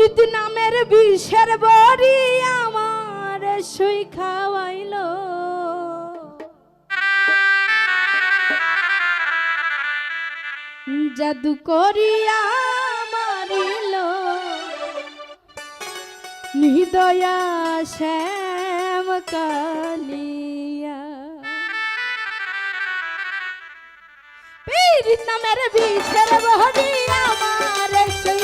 অমৃত নামের বিষের বড়ি আমার সুই খাওয়াইল। জাদু করিয়া মারিল। হৃদয়া শ্যাম কালিয়া। পীর নামের বিষের বড়ি আমার সুই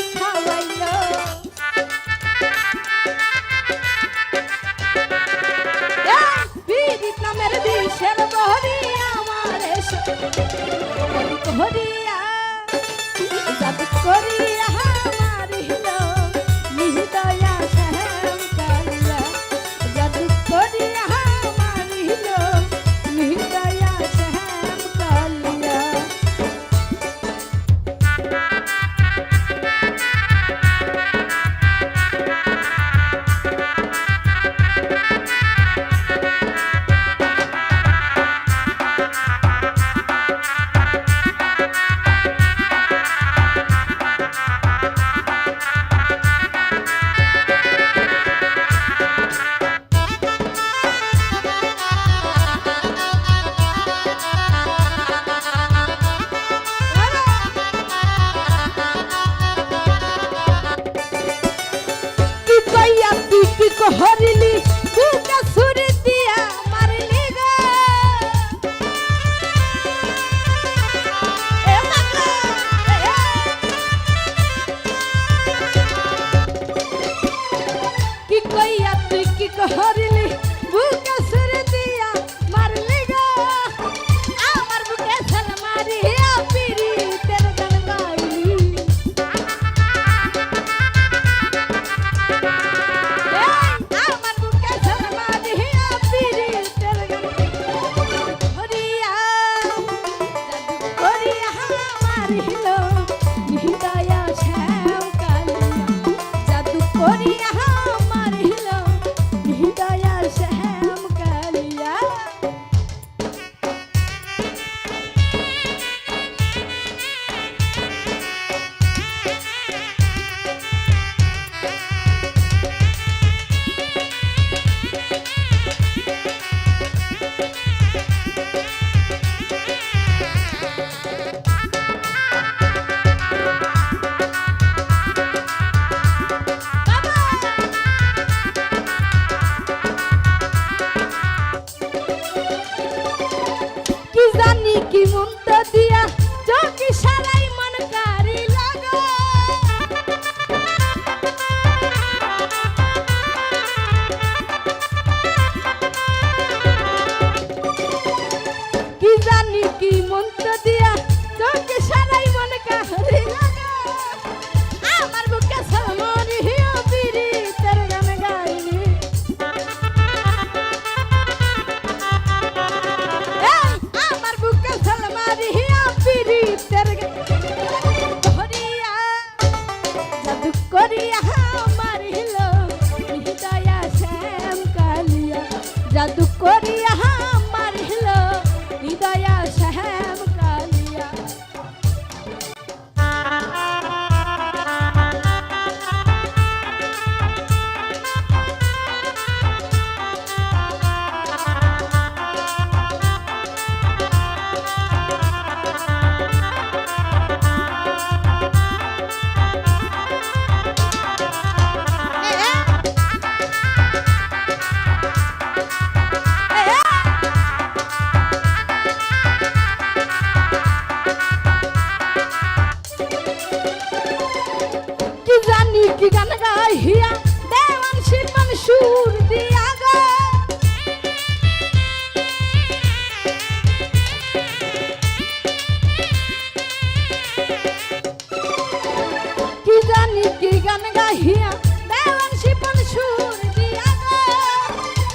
Body. Holy করিয়া কি মন্ত্র দিয়া দেখিয়া দেওয়ান শিপন সুর দিয়া গো।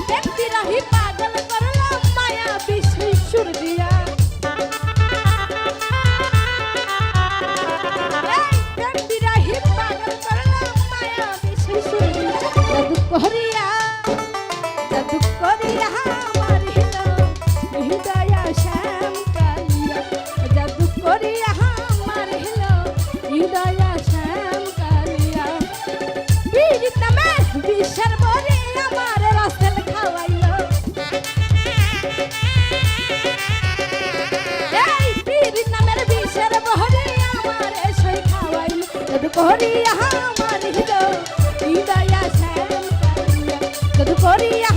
দেখতি রাহি পাগল করলাম মায়া বিষয় সুর দিয়া। দেখতি রাহি পাগল করলাম মায়া বিষয় সুর দিয়া। তদু করি আমার হিরো হৃদয় শ্যাম করিয়া